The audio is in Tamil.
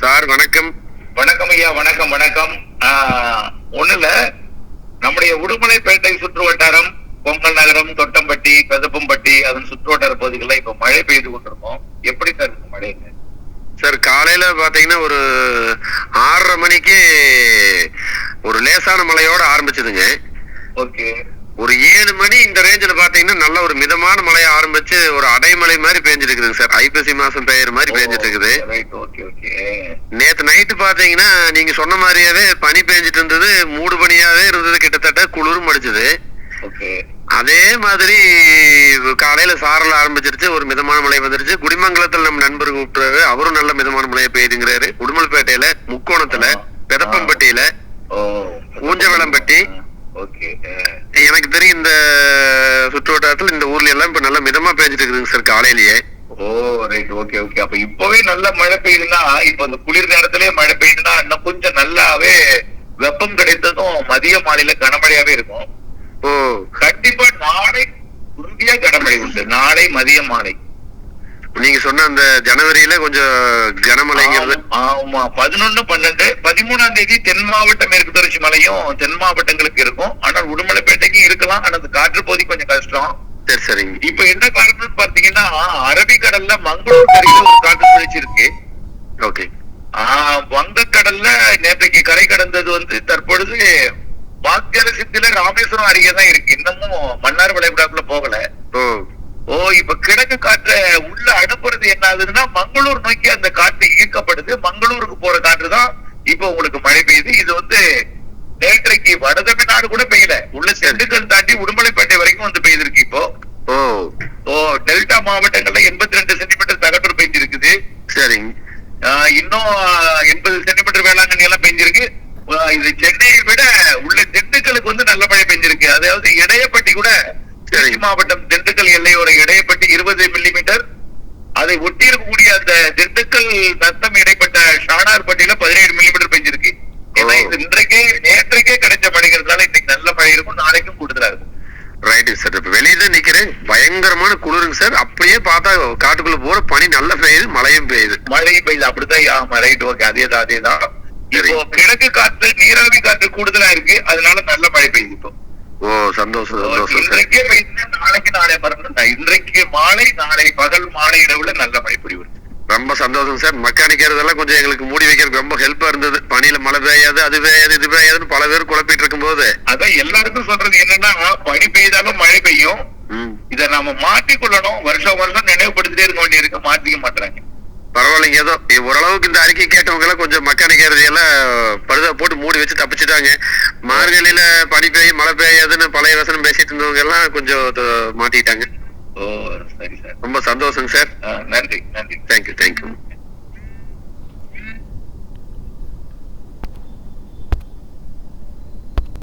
சார் வணக்கம். வணக்கம் ஐயா வணக்கம் வணக்கம். ஒண்ணுல நம்முடைய உடுமலைப்பேட்டை சுற்று வட்டாரம் பொங்கல் நகரம் தொட்டம்பட்டி பெதப்பம்பட்டி அதன் சுற்று வட்டார பகுதிகளில் இப்ப மழை பெய்து கொண்டிருக்கோம். எப்படி சார் இருக்கு மழைங்க சார் காலையில பாத்தீங்கன்னா ஒரு ஆறரை மணிக்கு ஒரு லேசான மழையோட ஆரம்பிச்சதுங்க. ஓகே. ஒரு ஏழு மணி இந்த ரேஞ்சில் பாத்தீங்கன்னா நல்ல ஒரு மிதமான மழைய ஆரம்பிச்சு ஒரு அடைமழை மாதிரி பேஞ்சிருக்குதுங்க சார். ஐப்பசி மாசம் பெய்யுற மாதிரி பேஞ்சிட்டு இருக்குது ரைட் ஓகே ஓகே நேத்து நைட்டு பாத்தீங்கன்னா நீங்க சொன்ன மாதிரியாவே பனி பேஞ்சிட்டு இருந்தது மூடு பனியாவே இருந்தது கிட்டத்தட்ட குளிரும் அடிச்சது. அதே மாதிரி காலையில சாரல் ஆரம்பிச்சிருச்சு ஒரு மிதமான மழை வந்துருச்சு. குடிமங்கலத்துல நம்ம நண்பர் கூப்பிட்டாரு அவரும் நல்ல மிதமான மழையை பெய்யுதுங்கிறாரு. உடுமல்பேட்டையில முக்கோணத்துல பெதப்பம்பட்டியில ஓ ஊஞ்சவளம்பட்டி. ஓகே தெரியும் இந்த சுற்று வட்டாரத்துல இந்த ஊர்ல எல்லாம் இப்ப நல்ல மிதமா பேஞ்சிட்டு இருக்குதுங்க சார் காலையிலேயே. ஓ ரைட் ஓகே ஓகே அப்ப இப்பவே நல்ல மழை பெய்யுதுன்னா இப்ப இந்த குளிர் நேரத்திலே மழை பெய்யுதுன்னா இன்னும் கொஞ்சம் நல்லாவே வெப்பம் கிடைத்ததும் மதிய மாலையில கனமழையாவே இருக்கும். ஓ. கண்டிப்பா நாளை உறுதியா கனமழை உண்டு. நாளை மதிய மாலை. நீங்க சொன்ன அந்த ஜனவரியில கொஞ்சம் கனமழைங்கிறது ஆமா பதினொன்னு பன்னெண்டு பதிமூணாம் தேதி தென் மாவட்ட மேற்கு தொடர்ச்சி மலையும் தென் மாவட்டங்களுக்கு இருக்கும். ஆனால் உடுமலைப்பேட்டைக்கும் இருக்கலாம் ஆனா அந்த காற்று பகுதி கொஞ்சம் கஷ்டம். சரி சரிங்க. இப்ப என்ன காரணம்னு பாத்தீங்கன்னா அரபிக்கடல்ல மங்களூர் கரையில ஒரு காற்று சுழற்சி இருக்கு. ஓகே. ஆஹ் வங்கக்கடல்ல நேற்றைக்கு கரை கடந்தது வந்து தற்பொழுது வாக்கரசத்துல ராமேஸ்வரம் அருகே தான் இருக்கு. இன்னமும் மன்னார் விளைகுடாக்குள்ள போகல. ஓ. ஓ இப்ப கிழக்கு காற்ற உள்ள அனுப்புறது என்ன ஆகுதுன்னா மங்களூர் நோக்கி அந்த காற்று ஈர்க்கப்படுது மங்களூருக்கு போற காற்று தான் இப்ப உங்களுக்கு மழை பெய்யுது. இது வந்து நேற்றைக்கு வட தமிழ்நாடு கூட பெய்யல. உள்ள திண்டுக்கல் தாண்டி உடுமலைப்பேட்டை வரைக்கும் வந்து பெய்திருக்கு இப்போ. ஓ. டெல்டா மாவட்டங்கள்ல எண்பத்தி ரெண்டு சென்டிமீட்டர் தகட்டூர் பெய்திருக்குது சரிங்க இன்னும் எண்பது சென்டிமீட்டர் வேளாங்கண்ணி எல்லாம் பெஞ்சிருக்கு. இது சென்னையை விட உள்ள திண்டுக்கலுக்கு வந்து நல்ல மழை பெஞ்சிருக்கு. அதாவது இடையப்பட்டி கூட திருச்சி மாவட்டம் திண்டுக்கல் எல்லையோட இடையப்பட்டி இருபது மில்லிமீட்டர். அதை ஒட்டி இருக்கக்கூடிய அந்த திண்டுக்கல் நத்தம் இடைப்பட்ட ஷானார்பட்டியில பதினேழு மில்லிமீட்டர் பெஞ்சிருக்கு. ஏன்னா இது இன்றைக்கே நேற்றைக்கே கிடைச்ச மழைங்கிறதுனால இன்னைக்கு நல்ல மழை இருக்கும் நாளைக்கும் கூடுதலா இருக்கும். ரைட்டு சார் இப்ப வெளியே தான் நிக்கிறேன். பயங்கரமான குளிருங்க சார் அப்படியே பார்த்தா காட்டுக்குள்ள போற பனி நல்லா பெய்யுது மழையும் பெய்யுது. மழை பெய்யுது அப்படிதான் ரைட் ஓகே அதேதான் அதேதான். இப்போ கிழக்கு காற்று நீராவி காற்று கூடுதலா இருக்கு. அதனால நல்ல மழை பெய்யுது இப்போ. ஓ சந்தோஷம் சந்தோஷம் இன்றைக்கே பெய்யுதுன்னா நாளைக்கு நாளை மறந்துட்டா இன்றைக்கு மாலை நாளை பகல் மாலை இரவுல நல்ல மழை பொழிவு ரொம்ப சந்தோஷம் சார். மெக்கானிக்கிறதெல்லாம் கொஞ்சம் எங்களுக்கு மூடி வைக்கிறதுக்கு ரொம்ப ஹெல்ப்பா இருந்தது. பனியில மழை பெய்யாது அது பெய்யாது இது பெய்யாதுன்னு பல பேர் குழப்பிட்டு இருக்கும்போது. அதான் எல்லாருக்கும் சொல்றது என்னன்னா பனி பெய்தாலும் மழை பெய்யும். இதை நாம மாற்றிக்கொள்ளணும். வருஷம் வருஷம் நினைவுபடுத்திட்டே இருக்க வேண்டியிருக்கு மாத்திக்க மாட்டாங்க பரவாயில்லைங்க ஏதோ. ஓரளவுக்கு இந்த அறிக்கை கேட்டவங்க எல்லாம் கொஞ்சம் மெக்கானிக்கிறது எல்லாம் படுதா போட்டு மூடி வச்சு தப்பிச்சுட்டாங்க. மார்கழியில பனி பெய்யும் மழை பெய்யாதுன்னு பழைய வசனம் பேசிட்டு இருந்தவங்க எல்லாம் கொஞ்சம் மாட்டிட்டாங்க ஓ சரி சார். ரொம்ப சந்தோஷங்க சார். நன்றி நன்றி. Thank you thank you